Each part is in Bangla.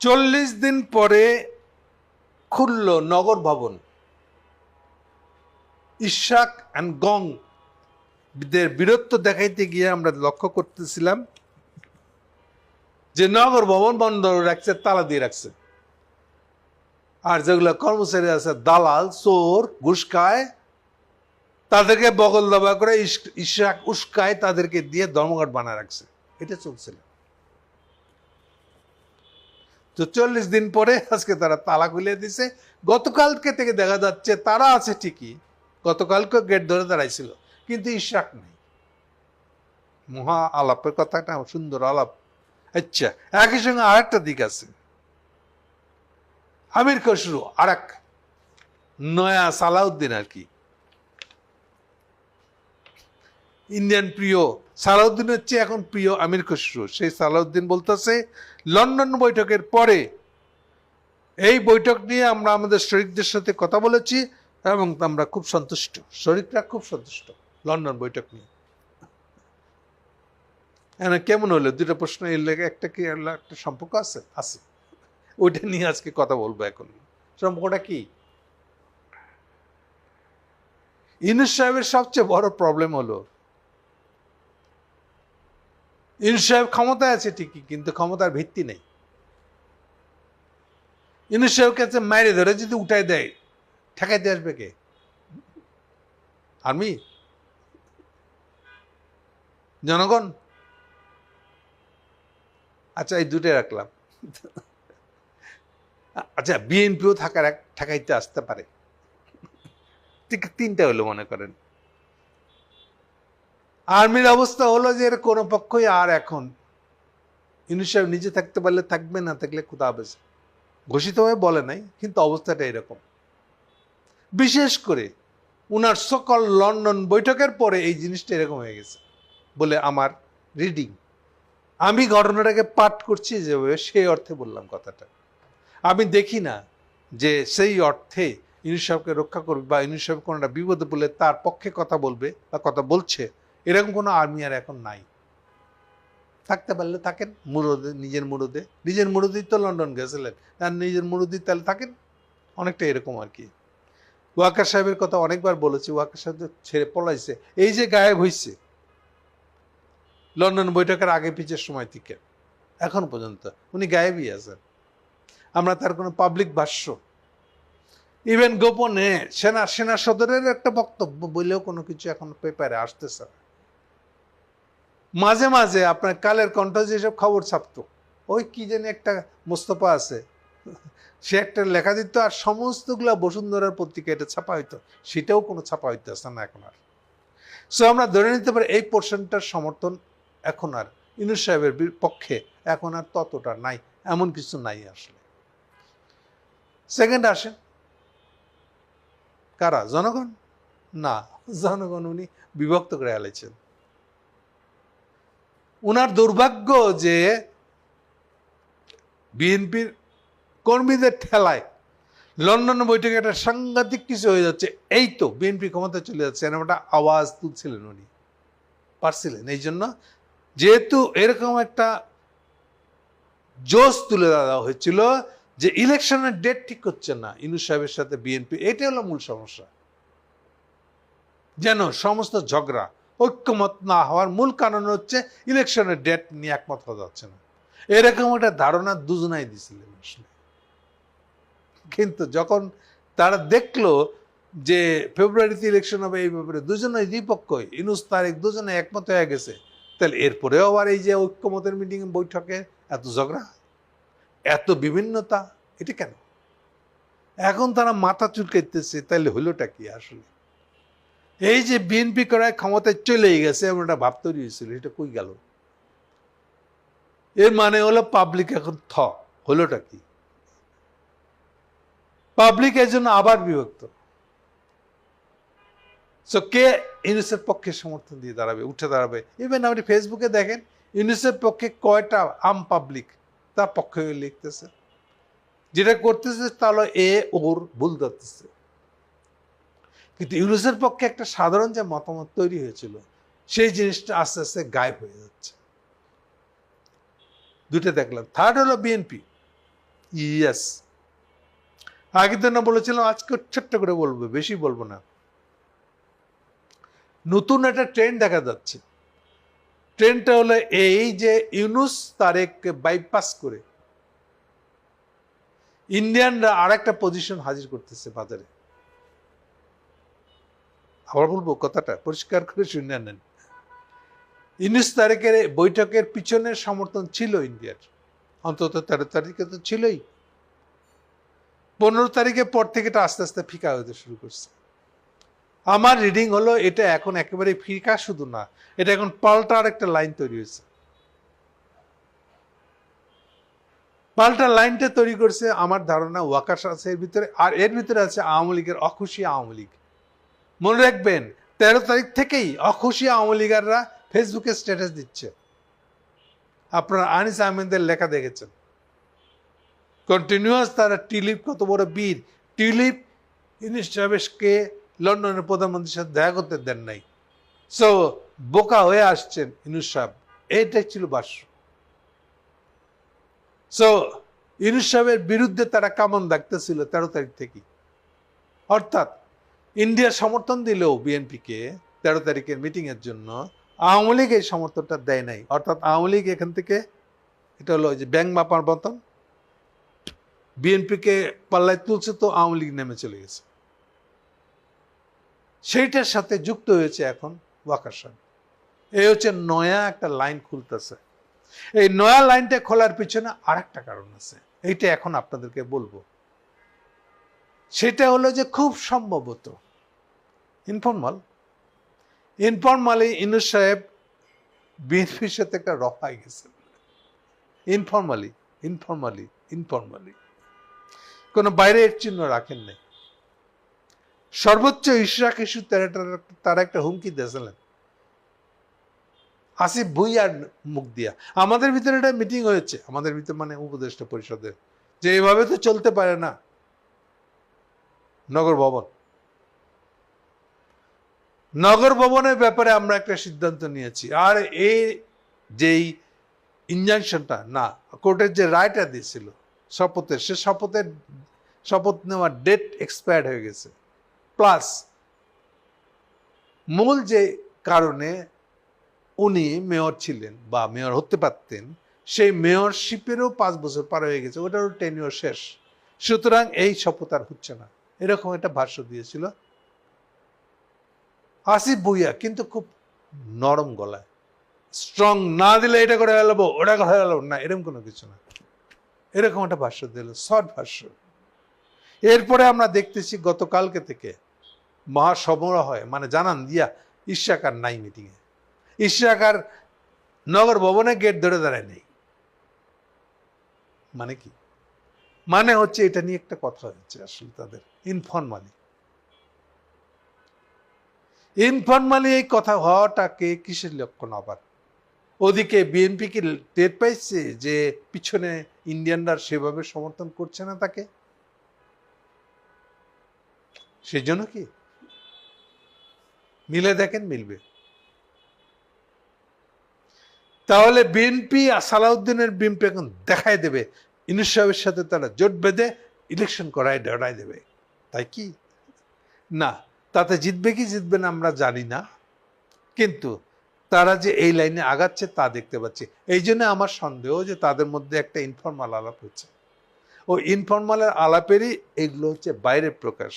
চল্লিশ দিন পরে খুলল নগর ভবন। ইশাক অ্যান্ড গং দের বীরত্ব দেখাইতে গিয়ে আমরা লক্ষ্য করতেছিলাম যে নগর ভবন বন্ধ রাখছে, তালা দিয়ে রাখছে। আর যেগুলো কর্মচারী আছে, দালাল, চোর, ঘুষ তাদেরকে বগল দাবা করে ইশাক উস্কায় তাদেরকে দিয়ে ধর্মঘট বানায় রাখছে। এটা চলছিল। তো চল্লিশ দিন পরে আজকে তারা তালা খুলে দিছে। গতকালকে থেকে দেখা যাচ্ছে তারা আছে ঠিকই। গতকালকে গেট ধরে দাঁড়াইছিল, কিন্তু ইশাক নেই। মহা আলাপের কথাটা, সুন্দর আলাপ। আচ্ছা একই সঙ্গে আরেকটা দিক আছে। আমির খসরু আর এক নয়া সালাউদ্দিন আর কি। ইন্ডিয়ান প্রিয় সালাউদ্দিনের চেয়ে এখন প্রিয় আমির খসরু। সেই সালাউদ্দিন বলতেছে, লন্ডন বৈঠকের পরে এই বৈঠক নিয়ে আমরা আমাদের শরিকদের সাথে কথা বলেছি এবং আমরা খুব সন্তুষ্ট। শরিকরা খুব সন্তুষ্ট লন্ডন বৈঠক নিয়ে। কেমন হলো? দুটো প্রশ্ন এর একটা কি একটা সম্পর্ক আছে? আছে। ওইটা নিয়ে আজকে কথা বলব এখন। সম্পর্কটা কি? ইনুস সাহেবের সবচেয়ে বড় প্রবলেম হলো ইনুস সাহেব ক্ষমতায় আছে ঠিকই, কিন্তু ক্ষমতার ভিত্তি নেই। ইনুস সাহেব কাছে মাইরে ধরে যদি উঠাই দেয়, ঠেকাইতে আসবে কে? আর্মি? জনগণ? আচ্ছা এই দুটোই রাখলাম। আচ্ছা বিএনপিও থাকার এক ঠেকাইতে আসতে পারে। ঠিক তিনটা হলো মনে করেন। আর্মির অবস্থা হলো যে এর কোনো পক্ষই আর এখন ইউনুস সাহেব নিজে থাকতে পারলে থাকবে, না থাকলে কোথা হবে ঘোষিতভাবে বলে নাই, কিন্তু অবস্থাটা এরকম। বিশেষ করে উনার সকল লন্ডন বৈঠকের পরে এই জিনিসটা এরকম হয়ে গেছে বলে আমার রিডিং আমি ঘটনাটাকে পাঠ করছি যেভাবে, সেই অর্থে বললাম কথাটা। আমি দেখি না যে সেই অর্থে ইউনুস সাহেবকে রক্ষা করবে বা ইউনুস সাহেব কোনোটা বিপদে বলে তার পক্ষে কথা বলবে বা কথা বলছে এরকম কোনো আর্মি আর এখন নাই। থাকতে পারলে থাকেন, মুরদে, নিজের মুরদে। নিজের মুরুদি তো লন্ডন গেছিলেন। আর নিজের মুরুদি তাহলে থাকেন। অনেকটা এরকম আর কি। ওয়াকার সাহেবের কথা অনেকবার বলেছি, ওয়াকার সাহেব ছেড়ে পলাইছে। এই যে গায়েব হয়েছে লন্ডন বৈঠকের আগে পিছের সময় থেকে, এখন পর্যন্ত উনি গায়েবই আছেন। আমরা তার কোনো পাবলিক ভাষ্য। ইভেন গোপনে সেনা সেনা সদরের একটা বক্তব্য বলেও কোনো কিছু এখন পেপারে আসতেছে না। মাঝে মাঝে আপনার কালের কণ্ঠ যেসব খবর ছাপতো, ওই কি যেন একটা মোস্তফা আছে, সে একটা লেখা দিত আর সমস্তগুলা বসুন্ধরার পত্রিকা এটা ছাপা হইতো, সেটাও কোনো ছাপা হইতেছে না এখন আর। সো আমরা ধরে নিতে পারি এই পোর্শনটার সমর্থন এখন আর, ইনুস সাহেবের পক্ষে এখন আর ততটা নাই, এমন কিছু নাই আসলে। সেকেন্ড আসেন। কারা? জনগণ? না, জনগণ উনি বিভক্ত করে আলাইছেন উনার দুর্ভাগ্য যে বিএনপির কর্মীদের ঠেলায় লন্ডন বৈঠকে একটা সাংঘাতিক কিছু হয়ে যাচ্ছে। এই তো বিএনপি ক্ষমতা চলে যাচ্ছে এরকম একটা আওয়াজ তুলছিলেন উনি, পারছিলেন। এই জন্য যেহেতু এরকম একটা জোশ তুলে দেওয়া হয়েছিল যে ইলেকশনের ডেট ঠিক হচ্ছে না ইনুস সাহেবের সাথে বিএনপি, এটাই হলো মূল সমস্যা। যেন সমস্ত ঝগড়া ঐক্যমত না হওয়ার মূল কারণ হচ্ছে ইলেকশনের ডেট নিয়ে একমত হওয়া যাচ্ছে না। এরকম একটা ধারণা দুজনাই দিছিলেন আসলে। কিন্তু যখন তারা দেখল যে ফেব্রুয়ারিতে ইলেকশন হবে এই ব্যাপারে দুজনে দ্বিপক্ষই ইনুস তারিখ দুজনে একমত হয়ে গেছে, তাহলে এরপরেও আবার এই যে ঐক্যমতের মিটিং বৈঠকে এত ঝগড়া, এত বিভিন্নতা, এটা কেন? এখন তারা মাথা চুলকাইতেছে, তাহলে হলোটা কি আসলে? এই যে বিএনপি করায় ক্ষমতায় চলেই গেছে এমন একটা ভাব তৈরি হয়েছিল এটা কই গেল? এর মানে হলো পাবলিক এখন থ, হলোটা কি? পাবলিক এর জন্য আবার বিভক্ত। কে ইউনিসেফ পক্ষে সমর্থন দিয়ে দাঁড়াবে, উঠে দাঁড়াবে? ইভেন আপনি ফেসবুকে দেখেন ইউনিসেফ পক্ষে কয়টা আম পাবলিক তার পক্ষে লিখতেছে। যেটা করতেছে তাহলে এ, ওর, ভুল ধরতেছে। কিন্তু ইউনুসের পক্ষে একটা সাধারণ যে মতামত তৈরি হয়েছিল, সেই জিনিসটা আস্তে আস্তে গায়েব হয়ে যাচ্ছে। দুটো দেখলাম। থার্ড হলো বিএনপি ইয়েস আগের দিন বলেছিলাম, আজকে ছোট্ট করে বলব, বেশি বলব না। নতুন একটা ট্রেন্ড দেখা যাচ্ছে। ট্রেনটা হলো এই যে ইউনুস তারেককে বাইপাস করে, ইন্ডিয়ানরা আর একটা পজিশন হাজির করতেছে বাজারে। আবার বলব কথাটা, পরিষ্কার করে শুনে নেন। ইউনুস তারেকের এই বৈঠকের পিছনের সমর্থন ছিল ইন্ডিয়ার। অন্তত তেরো তারিখে তো ছিলই। পনেরো তারিখের পর থেকে এটা আস্তে আস্তে ফিকা হতে শুরু করছে। আমার রিডিং হলো, এটা এখন একেবারে ফিকা শুধু না, এটা এখন পাল্টার একটা লাইন তৈরি হয়েছে। পাল্টা লাইনটা তৈরি করছে, আমার ধারণা ওয়াকাশ আছে এর ভিতরে, আর এর ভিতরে আছে আওয়ামী লীগের অখুশি আওয়ামী লীগ। মনে রাখবেন, তেরো তারিখ থেকেই অখুশি আওয়ামী লীগাররা ফেসবুকে স্ট্যাটাস দিচ্ছে। আপনারা আনিস আহমেদের লেখা দেখেছেন। কন্টিনিউয়াস তারা টিলিপ, কত বড় বীর। টিলিপ ইনিস চাভেজকে লন্ডনের প্রধানমন্ত্রীর সাথে দেখা করতে দেন নাই। সো বোকা হয়ে আসছেন ইনুস সাহেব। এইটাই ছিল বাস্য সো ইনুস সাহেবের বিরুদ্ধে তারা কামন ডাকতেছিল তেরো তারিখ থেকে অর্থাৎ ইন্ডিয়া সমর্থন দিলেও বিএনপিকে তেরো তারিখের মিটিং এর জন্য আওয়ামী লীগ এই সমর্থনটা দেয় নাই। অর্থাৎ আওয়ামী লীগ এখান থেকে এটা হলো যে ব্যাংক মাপার মতন বিএনপিকে পাল্লায় তুলছে তো আওয়ামী লীগ নেমে চলে গেছে। সেইটার সাথে যুক্ত হয়েছে এখন সাহেব। এই হচ্ছে নয়া একটা লাইন খুলতেছে। এই নয়া লাইনটা খোলার পিছনে আর একটা কারণ আছে। এইটা এখন আপনাদেরকে বলব। সেটা হলো যে খুব সম্ভবত ইনফর্মাল ইনফর্মালি ইনুস সাহেব বিএনপির সাথে একটা রফায় গেছেন। ইনফর্মালি ইনফর্মালি ইনফর্মালি কোনো বাইরের চিহ্ন রাখেন নাই। সর্বোচ্চ ইশরাক ইস্যু তারা একটা হুমকি দিয়েছিলেন। আসিফ ভুইয়ার মুখ দিয়া। আমাদের ভিতরে একটা মিটিং হয়েছে। আমাদের ভিতরে মানে উপদেষ্টা পরিষদের। যে এভাবে তো চলতে পারে না। নগর ভবন। নগর ভবনের ব্যাপারে আমরা একটা সিদ্ধান্ত নিয়েছি। আর এই যেই ইনজাংশনটা না, কোর্টের যে রায়টা দিয়েছিল শপথের, সে শপথের, শপথ নেওয়ার ডেট এক্সপায়ার্ড হয়ে গেছে। প্লাস মূল যে কারণে উনি মেয়র ছিলেন বা মেয়র হতে পারতেন, সেই মেয়রশিপেরও পাঁচ বছর পার হয়ে গেছে, ওটারও টেনিওর শেষ। সুতরাং এই শপথ আর হচ্ছে না। এরকম একটা ভাষ্য দিয়েছিল। আসিফ ভুইয়া, কিন্তু খুব নরম গলায়। স্ট্রং না দিলে এটা করে ফেলব, ওটা করে ফেলব। না, এরকম কোনো কিছু না। এরকম একটা ভাষ্য দিল শর্ট ভাষ্য। এরপরে আমরা দেখতেছি গতকালকে থেকে মহাসমারোহ হয় মানে জানান দিয়া ইশাকার নাই মিটিংয়ে ইশাকার নগর ভবনে গেট ধরে দাঁড়ায় নেই। মানে কি? মানে হচ্ছে এটা নিয়ে একটা কথা হচ্ছে আসলে তাদের। ইনফর্মালি ইনফর্মালি এই কথা হওয়াটাকে কিসের লক্ষণ আবার? ওদিকে বিএনপি কি টের পাইছে যে পিছনে ইন্ডিয়ানরা সেভাবে সমর্থন করছে না তাকে? সেই জন্য কি? মিলে দেখেন মিলবে। তাহলে বিএনপি আর সালাউদ্দিনের বিএনপি এখন দেখাই দেবে ইনুস সাহেবের সাথে তারা জোট বেঁধে ইলেকশন করায় ডরাই দেবে। তাই কি? না, তাতে জিতবে কি জিতবে না আমরা জানি না। কিন্তু তারা যে এই লাইনে আগাচ্ছে তা দেখতে পাচ্ছি। এই জন্য আমার সন্দেহ যে তাদের মধ্যে একটা ইনফর্মাল আলাপ হচ্ছে। ও ইনফর্মালের আলাপেরই এগুলো হচ্ছে বাইরের প্রকাশ।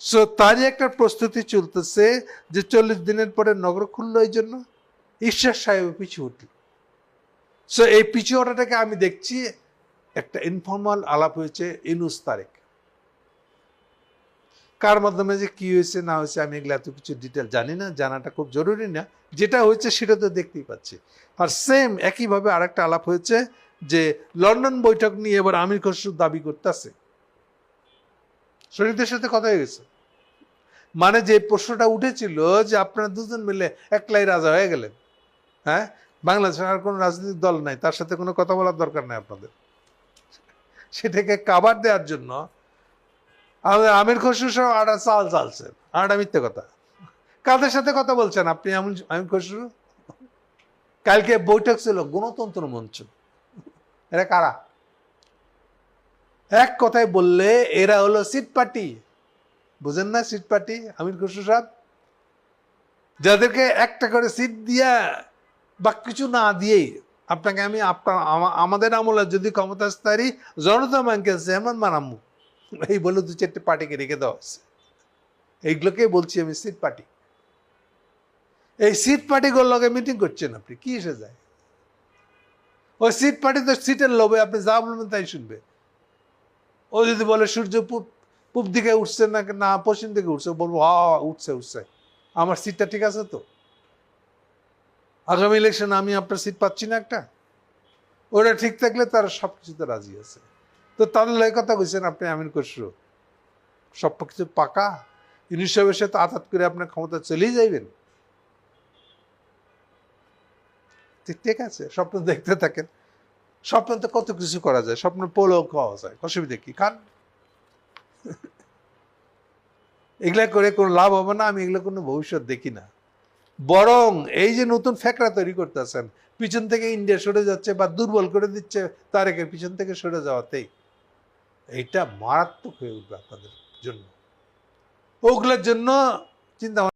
সো তারই একটা প্রস্তুতি চলতেছে যে চল্লিশ দিনের পরে নগর খুললো এই জন্য। ঈশ্বর সাহেব পিছু উঠল সো এই পিছু ওঠাটাকে আমি দেখছি একটা ইনফর্মাল আলাপ হয়েছে ইনুস তারেক। কার মাধ্যমে যে কি হয়েছে, না হয়েছে, আমি এগুলো এত কিছু ডিটেল জানি না, জানাটা খুব জরুরি না। যেটা হয়েছে সেটা তো দেখতেই পাচ্ছি। আর সেম একইভাবে আরেকটা আলাপ হয়েছে যে লন্ডন বৈঠক নিয়ে এবার আমির খসরু দাবি করতেছে। শরীরদের সাথে কথা হয়ে গেছে। মানে যে প্রশ্নটা উঠেছিল যে আপনারা দুজন মিলে একলাই রাজা হয়ে গেলেন হ্যাঁ? বাংলাদেশের আর কোনো রাজনৈতিক দল নাই, তার সাথে কোনো কথা বলার দরকার নাই আপনাদের। সেটাকে কাবার দেওয়ার জন্য আমাদের আমির খসরু সহ আটা চাল চালছেন আটা মিথ্যে কথা। কাদের সাথে কথা বলছেন আপনি এমন আমির খসরু? কালকে বৈঠক ছিল, গণতন্ত্র মঞ্চ। এরা কারা? এক কথায় বললে এরা হলো সিট পার্টি। বুঝেন না সিট পার্টি, আমির খসরু সাহেব? যাদেরকে একটা করে সিট দিয়া বা কিছু না দিয়েই আপনাকে আমি আপনার আমাদের আমলে যদি ক্ষমতাস্থারী জনতা ব্যাংকে চেয়ারম্যান বানামু এই বলে দু চারটে পার্টিকে রেখে দেওয়া হচ্ছে এইগুলোকে বলছি আমি সিট পার্টি। এই সিট পার্টিগুলোর লগে মিটিং করছেন আপনি কি এসে যায়? ওই সিট পার্টি তো সিটের লোভে আপনি যা বলবেন তাই শুনবে। ও যদি বলে সূর্য পূব পূব দিকে উঠছে না না পশ্চিম দিকে উঠছে বলব হা, উঠছে উঠছে। আমার সিটটা ঠিক আছে তো? আগামী ইলেকশন আমি আপনার সিট পাচ্ছি না একটা? ওরা ঠিক থাকলে তারা সব কিছুতে রাজি আছে। তো তাদের লয় কথা কইছেন আপনি, আমিন খসরু। সব কিছু পাকা সাহেবের সাথে আঘাত করে আপনার ক্ষমতা চলেই যাইবেন? ঠিক- আছে, স্বপ্ন দেখতে থাকেন। স্বপ্ন তো কত কিছু করা যায়? স্বপ্ন পোলেও খাওয়া যায়। অসুবিধা কি? খান। এগুলা করে কোনো লাভ হবে না, আমি এগুলো কোনো ভবিষ্যৎ দেখি না। বরং এই যে নতুন ফ্যাকরা তৈরি করতেছেন, পিছন থেকে ইন্ডিয়া সরে যাচ্ছে বা দুর্বল করে দিচ্ছে, তারেকের পিছন থেকে সরে যাওয়াতেই। এটা মারাত্মক হয়ে উঠবে আপনাদের জন্য। ওগুলোর জন্য চিন্তা